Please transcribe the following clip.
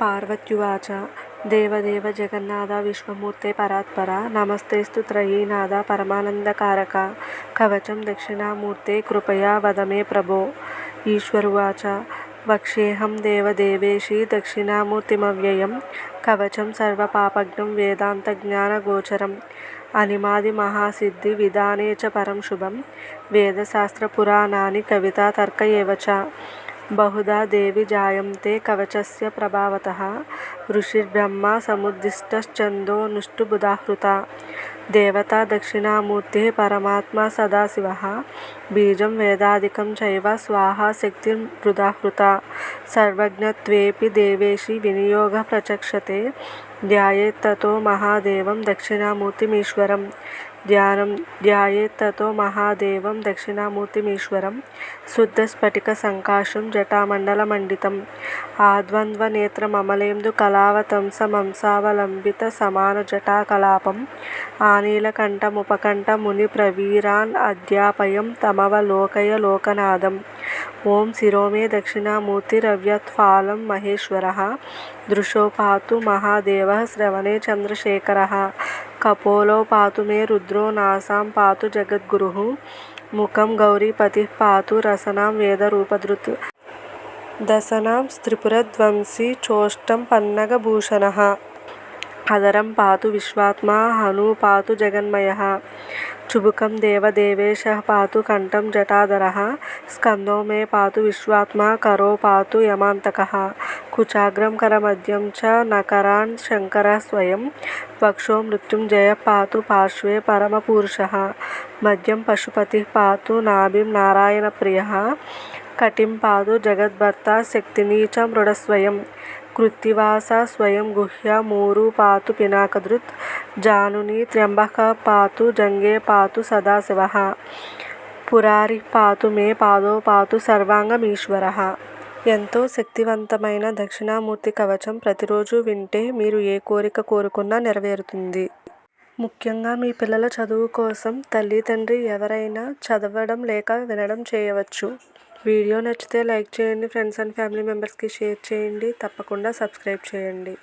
పార్వత్యువాచ. దేవదేవ జగన్నాథ విశ్వమూర్తే పరాత్పర. నమస్తేస్తు త్రయీనాథ పరమానందకారక. కవచం దక్షిణామూర్తే కృపయా వదమే ప్రభో. ఈశ్వరువాచ. వక్ష్యేహం దేవదేవేశి దక్షిణామూర్తిమవ్యయం. కవచం సర్వపాపఘ్నం వేదాంతజ్ఞానగోచరం. అనిమాది మహాసిద్ధి విధానే చ పరం శుభం. వేదశాస్త్రపురాణాని కవితాతర్క ఏవచ బహుధా దేవి జాయంతే కవచస్య ప్రభావతః ఋషిర్బ్రహ్మ సముద్దిష్టశ్చందోనుష్టుబుధాహృతా దేవతా దక్షిణామూర్తి పరమాత్మా సదాశివः. బీజం వేదాదికం చైవ స్వాహా శక్తిర్మృదాహృతా సర్వజ్ఞత్వేపి దేవేశి వినియోగ ప్రచక్షతే ధ్యాయేత్తతో మహాదేవం దక్షిణామూర్తిమీశ్వరం. ధ్యానం ధ్యాయేత్తతో మహాదేవం దక్షిణామూర్తిమీశ్వరం. శుద్ధస్ఫటిక సంకాశం జటామండలమండితం ఆద్వంద్వనేత్రమమలేందు సమాన జటాకలాపం. ఆనీలకంఠముపకంఠ మునిప్రవీరాన్ అధ్యాపయం తమవలోకయ లోకనాథం. ఓం శిరో మే దక్షిణామూర్తిరవ్యత్ఫాలం మహేశ్వరः. దృశో పాతు మహాదేవः శ్రవణే చంద్రశేఖరः. కపోలో పాతు మే రుద్రో నాసాం పాతు జగద్గురుः. ముఖం గౌరీపతిः పాతు రసనాం వేదరూపధృత్. దశనాం త్రిపురధ్వంసీ చోష్టం పన్నగభూషణः. అధరం పాతు విశ్వాత్మా హనూ పాతు జగన్మయः చుబుకం దేవదేవేశः పాతు కంఠం జటాధరः స్కందో మే పాతు విశ్వాత్మా కరో పాతు యమాంతకः కుచాగ్రం కరమధ్యం చ నకరాన్ శంకరः స్వయం వక్షో మృత్యుంజయः పాతు పార్శ్వే పరమపురుషः మధ్యం పశుపతిः పాతు నాభిం నారాయణప్రియः కటిం పాతు జగద్భర్తా శక్తినీ చ మృడస్వయం కృత్తివాస స్వయం గుహ్య మూరు పాతు పినాకధృత్ జానునీ త్ర్యంబకः పాతు జంఘే పాతు సదాశివः. పురారి పాతు మే పాదో పాతు సర్వాంగమీశ్వర. ఎంతో శక్తివంతమైన దక్షిణామూర్తి కవచం ప్రతిరోజు వింటే మీరు ఏ కోరిక కోరుకున్నా నెరవేరుతుంది. ముఖ్యంగా మీ పిల్లల చదువు కోసం తల్లి తండ్రి ఎవరైనా చదవడం లేక వినడం చేయవచ్చు. వీడియో నచ్చితే లైక్ చేయండి. ఫ్రెండ్స్ అండ్ ఫ్యామిలీ మెంబర్స్కి షేర్ చేయండి. తప్పకుండా సబ్స్క్రైబ్ చేయండి.